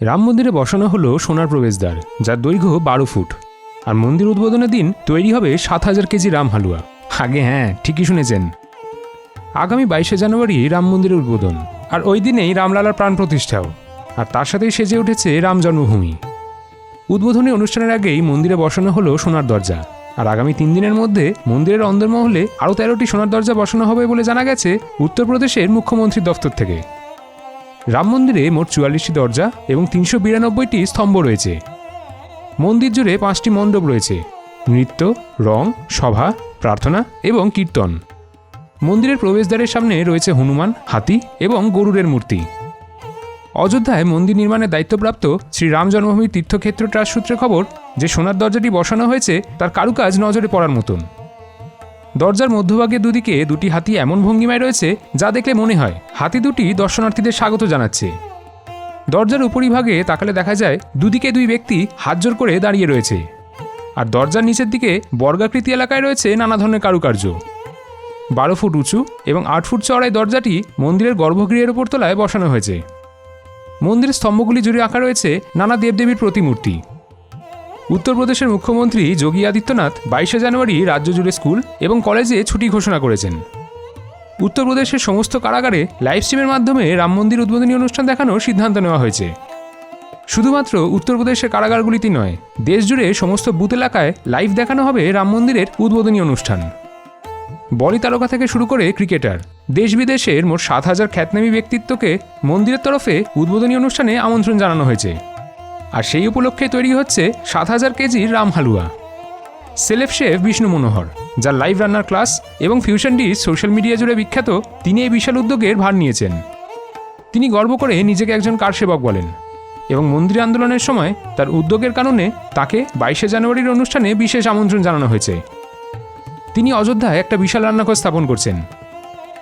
রাম মন্দিরে বসানো হলো সোনার প্রবেশদ্বার, যার দৈর্ঘ্য বারো ফুট। আর মন্দির উদ্বোধনের দিন তৈরি হবে সাত হাজার কেজি রাম হালুয়া। আগে হ্যাঁ ঠিকই শুনেছেন। আগামী বাইশে জানুয়ারি রাম মন্দিরের উদ্বোধন, আর ওই দিনেই রামলালার প্রাণ প্রতিষ্ঠাও। আর তার সাথেই সেজে উঠেছে রাম জন্মভূমি। উদ্বোধনী অনুষ্ঠানের আগেই মন্দিরে বসানো হলো সোনার দরজা। আর আগামী তিন দিনের মধ্যে মন্দিরের অন্দরমহলে আরও তেরোটি সোনার দরজা বসানো হবে বলে জানা গেছে উত্তরপ্রদেশের মুখ্যমন্ত্রীর দফতর থেকে। রাম মন্দিরে মোট চুয়াল্লিশটি দরজা এবং তিনশো বিরানব্বইটি স্তম্ভ রয়েছে। মন্দির জুড়ে পাঁচটি মণ্ডপ রয়েছে। নৃত্য, রং, সভা, প্রার্থনা এবং কীর্তন। মন্দিরের প্রবেশদ্বারের সামনে রয়েছে হনুমান, হাতি এবং গরুরের মূর্তি। অযোধ্যায় মন্দির নির্মাণের দায়িত্বপ্রাপ্ত শ্রী রাম জন্মভূমি তীর্থক্ষেত্র ট্রাস্ট সূত্রে খবর, যে সোনার দরজাটি বসানো হয়েছে, তার কারুকাজ নজরে পড়ার মতন। দরজার মধ্যভাগে দুদিকে দুটি হাতি এমন ভঙ্গিমায় রয়েছে যা দেখলে মনে হয় হাতি দুটি দর্শনার্থীদের স্বাগত জানাচ্ছে। দরজার উপরিভাগে তাকালে দেখা যায় দুদিকে দুই ব্যক্তি হাত জোর করে দাঁড়িয়ে রয়েছে। আর দরজার নিচের দিকে বর্গাকৃতি এলাকায় রয়েছে নানা ধরনের কারুকার্য। বারো ফুট উঁচু এবং আট ফুট চড়াই দরজাটি মন্দিরের গর্ভগৃহের উপর তলায় বসানো হয়েছে। মন্দিরের স্তম্ভগুলি জুড়ে আঁকা রয়েছে নানা দেবদেবীর প্রতিমূর্তি। উত্তরপ্রদেশের মুখ্যমন্ত্রী যোগী আদিত্যনাথ বাইশে জানুয়ারি রাজ্য জুড়ে স্কুল এবং কলেজে ছুটি ঘোষণা করেছেন। উত্তরপ্রদেশের সমস্ত কারাগারে লাইভ স্ট্রিমের মাধ্যমে রাম মন্দির উদ্বোধনী অনুষ্ঠান দেখানোর সিদ্ধান্ত নেওয়া হয়েছে। শুধুমাত্র উত্তরপ্রদেশের কারাগারগুলিতেই নয় দেশজুড়ে সমস্ত বুথ এলাকায় লাইভ দেখানো হবে রাম মন্দিরের উদ্বোধনী অনুষ্ঠান। বলি তারকা থেকে শুরু করে ক্রিকেটার, দেশ বিদেশের মোট সাত হাজার খ্যাতনামী ব্যক্তিত্বকে মন্দিরের তরফে উদ্বোধনী অনুষ্ঠানে আমন্ত্রণ জানানো হয়েছে। আর সেই উপলক্ষে তৈরি হচ্ছে সাত হাজার কেজির রাম হালুয়া। সেলেফ শেফ বিষ্ণু মনোহর, যার লাইভ রান্নার ক্লাস এবং ফিউশন ডিশ সোশ্যাল মিডিয়া জুড়ে বিখ্যাত, তিনি এই বিশাল উদ্যোগের ভার নিয়েছেন। তিনি গর্ব করে নিজেকে একজন কার সেবক বলেন এবং মন্দির আন্দোলনের সময় তার উদ্যোগের কারণে তাকে বাইশে জানুয়ারির অনুষ্ঠানে বিশেষ আমন্ত্রণ জানানো হয়েছে। তিনি অযোধ্যায় একটা বিশাল রান্নাঘর স্থাপন করছেন।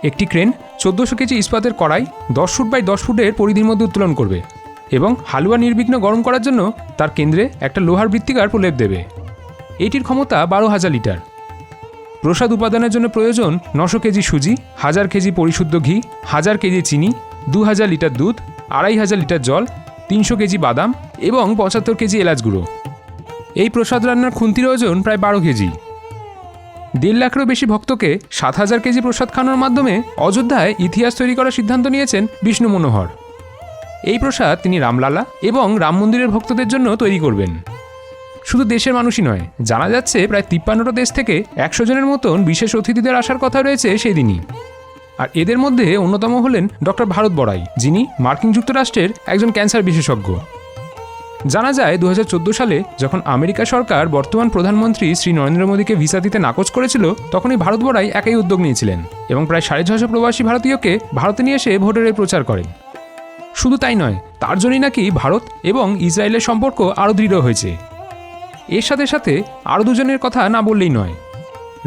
একটি ক্রেন চোদ্দোশো কেজি ইস্পাতের কড়াই দশ ফুট বাই দশ ফুটের পরিধির মধ্যে উত্তোলন করবে। এবং হালুয়া নির্বিঘ্ন গরম করার জন্য তার কেন্দ্রে একটা লোহার বৃত্তিকার প্রলেপ দেবে। এটির ক্ষমতা বারো হাজার লিটার। প্রসাদ উপাদানের জন্য প্রয়োজন নশো কেজি সুজি, হাজার কেজি পরিশুদ্ধ ঘি, হাজার কেজি চিনি, দু হাজার লিটার দুধ, আড়াই হাজার লিটার জল, তিনশো কেজি বাদাম এবং পঁচাত্তর কেজি এলাচ গুঁড়ো। এই প্রসাদ রান্নার খুন্তির ওজন প্রায় বারো কেজি। দেড় লাখেরও বেশি ভক্তকে সাত হাজার কেজি প্রসাদ খাওয়ানোর মাধ্যমে অযোধ্যায় ইতিহাস তৈরি করার সিদ্ধান্ত নিয়েছেন বিষ্ণু মনোহর। এই প্রসাদ তিনি রামলালা এবং রাম মন্দিরের ভক্তদের জন্য তৈরি করবেন। শুধু দেশের মানুষই নয়, জানা যাচ্ছে প্রায় তিপ্পান্নটা দেশ থেকে একশো জনের মতন বিশেষ অতিথিদের আসার কথা রয়েছে সেই দিনই আর এদের মধ্যে অন্যতম হলেন ডক্টর ভারত বড়াই, যিনি মার্কিন যুক্তরাষ্ট্রের একজন ক্যান্সার বিশেষজ্ঞ। জানা যায় দু হাজার চোদ্দ সালে যখন আমেরিকা সরকার বর্তমান প্রধানমন্ত্রী শ্রী নরেন্দ্র মোদীকে ভিসা দিতে নাকচ করেছিল, তখনই ভারত বড়াই একাই উদ্যোগ নিয়েছিলেন এবং প্রায় সাড়ে ছশো প্রবাসী ভারতীয়কে ভারতে নিয়ে এসে ভোটের প্রচার করেন। শুধু তাই নয়, তার জন্যই নাকি ভারত এবং ইসরায়েলের সম্পর্ক আরও দৃঢ় হয়েছে। এর সাথে সাথে আরও দুজনের কথা না বললেই নয়।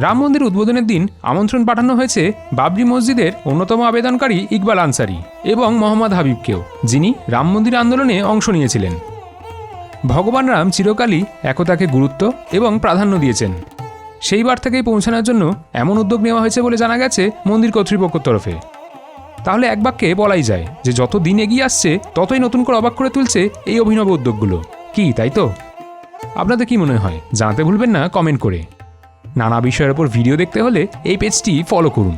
রাম মন্দির উদ্বোধনের দিন আমন্ত্রণ পাঠানো হয়েছে বাবরি মসজিদের অন্যতম আবেদনকারী ইকবাল আনসারি এবং মোহাম্মদ হাবিবকেও, যিনি রাম মন্দির আন্দোলনে অংশ নিয়েছিলেন। ভগবান রাম চিরকালই একতাকে গুরুত্ব এবং প্রাধান্য দিয়েছেন। সেই বার্তাকেই পৌঁছানোর জন্য এমন উদ্যোগ নেওয়া হয়েছে বলে জানা গেছে মন্দির কর্তৃপক্ষের তরফে। তাহলে এক বাক্যে বলাই যায় যে যত দিন এগিয়ে আসছে, ততই নতুন করে অবাক করে তুলছে এই অভিনব উদ্যোগগুলো। কি, তাই তো? আপনাদের কি মনে হয়? জানাতে ভুলবেন না, কমেন্ট করে। নানা বিষয়ের ওপর ভিডিও দেখতে হলে এই পেজটি ফলো করুন।